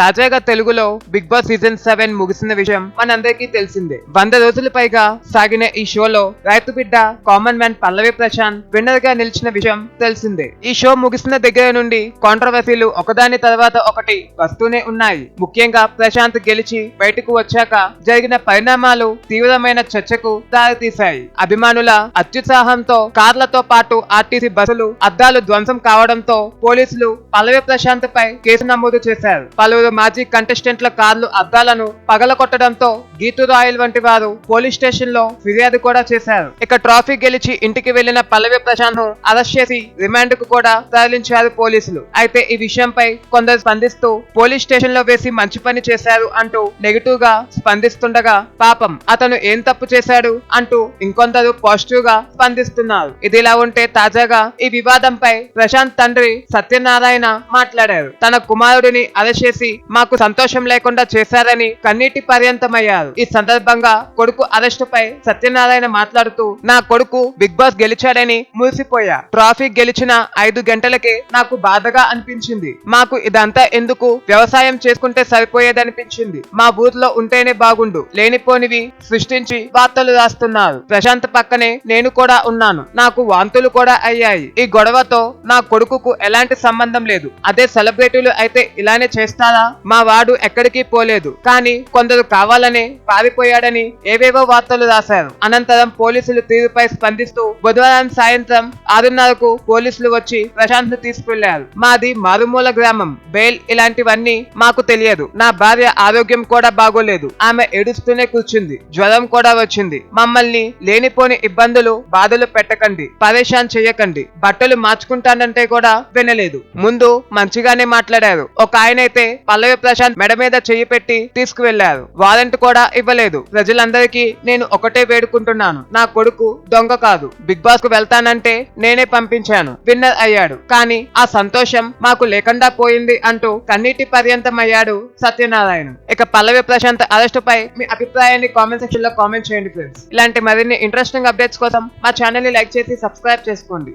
తాజాగా తెలుగులో big boss season seven ముగిసిన విషయం మనందరికీ తెలిసిందే. వంద రోజుల పైగా సాగిన ఈ షోలో రైతు బిడ్డ కామన్ మ్యాన్ పల్లవి ప్రశాంత్ విన్నర్గా నిలిచిన విషయం తెలిసిందే. ఈ షో ముగిసిన దగ్గర నుండి కాంట్రవర్సీలు ఒకదాని తర్వాత ఒకటి వస్తూనే ఉన్నాయి. ముఖ్యంగా ప్రశాంత్ గెలిచి బయటకు వచ్చాక జరిగిన పరిణామాలు తీవ్రమైన చర్చకు దారితీశాయి. అభిమానుల అత్యుత్సాహంతో కార్లతో పాటు ఆర్టీసీ బస్సులు అద్దాలు ధ్వంసం కావడంతో పోలీసులు పల్లవి ప్రశాంత్ పై కేసు నమోదు చేశారు. పలువురు మాజీ కంటెస్టెంట్ల కార్లు అద్దాలను పగలకొట్టడంతో గీతు రాయల్ వంటి వారు పోలీస్ స్టేషన్లో ఫిర్యాదు కూడా చేశారు. ఇక ట్రాఫీ గెలిచి ఇంటికి వెళ్ళిన పల్లవి ప్రశాంత్ను అరెస్ట్ చేసి రిమాండ్కు కూడా తరలించారు పోలీసులు. అయితే ఈ విషయంపై కొందరు స్పందిస్తూ పోలీస్ స్టేషన్లో వేసి మంచి పని చేశారు అంటూ నెగిటివ్గా స్పందిస్తుండగా పాపం అతను ఏం తప్పు చేశాడు అంటూ ఇంకొందరు పాజిటివ్గా స్పందిస్తున్నారు. ఇదిలా ఉంటే తాజాగా ఈ వివాదంపై ప్రశాంత్ తండ్రి సత్యనారాయణ మాట్లాడారు. తన కుమారుడిని అరెస్ట్ చేసి మాకు సంతోషం లేకుండా చేశారని కన్నీటి పర్యంతమయ్యారు. ఈ సందర్భంగా కొడుకు అరెస్టు పై సత్యనారాయణ మాట్లాడుతూ నా కొడుకు బిగ్ బాస్ గెలిచాడని మురిసిపోయా. ట్రాఫీ గెలిచిన ఐదు గంటలకే నాకు బాధగా అనిపించింది. మాకు ఇదంతా ఎందుకు? వ్యవసాయం చేసుకుంటే సరిపోయేదనిపించింది. మా ఊర్లో ఉంటేనే బాగుండు. లేనిపోనివి సృష్టించి వార్తలు రాస్తున్నారు. ప్రశాంత్ పక్కనే నేను కూడా ఉన్నాను. నాకు వాంతులు కూడా అయ్యాయి. ఈ గొడవతో నా కొడుకుకు ఎలాంటి సంబంధం లేదు. అదే సెలబ్రిటీలు అయితే ఇలానే చేస్తారా? మా వాడు ఎక్కడికి పోలేదు. కానీ కొందరు కావాలనే పారిపోయాడని ఏవేవో వార్తలు రాశారు. అనంతరం పోలీసులు తీరుపై స్పందిస్తూ బుధవారం సాయంత్రం ఆరున్నరకు పోలీసులు వచ్చి ప్రశాంత్ను తీసుకెళ్ళారు. మాది మారుమూల గ్రామం. బెయిల్ ఇలాంటివన్నీ మాకు తెలియదు. నా భార్య ఆరోగ్యం కూడా బాగోలేదు. ఆమె ఏడుస్తూనే కూర్చుంది. జ్వరం కూడా వచ్చింది. మమ్మల్ని లేనిపోని ఇబ్బందులు బాధలు పెట్టకండి. పరేషాన్ చేయకండి. బట్టలు మార్చుకుంటానంటే కూడా వినలేదు. ముందు మంచిగానే మాట్లాడారు. ఒక ఆయనైతే పల్లవి ప్రశాంత్ మెడ మీద చెయ్యి పెట్టి తీసుకువెళ్ళారు వారెంట్ కూడా ఇవ్వలేదు. ప్రజలందరికీ నేను ఒకటే వేడుకుంటున్నాను. నా కొడుకు దొంగ కాదు. బిగ్ బాస్కు వెళ్తానంటే నేనే పంపించాను. విన్నర్ అయ్యాడు. కానీ ఆ సంతోషం మాకు లేకుండా పోయింది అంటూ కన్నీటి పర్యంతం అయ్యాడు సత్యనారాయణ. ఇక పల్లవి ప్రశాంత్ అరెస్ట్ పై మీ అభిప్రాయాన్ని కామెంట్ సెక్షన్లో కామెంట్ చేయండి ఫ్రెండ్స్. ఇలాంటి మరిన్ని ఇంట్రెస్టింగ్ అప్డేట్స్ కోసం మా ఛానల్ని లైక్ చేసి సబ్స్క్రైబ్ చేసుకోండి.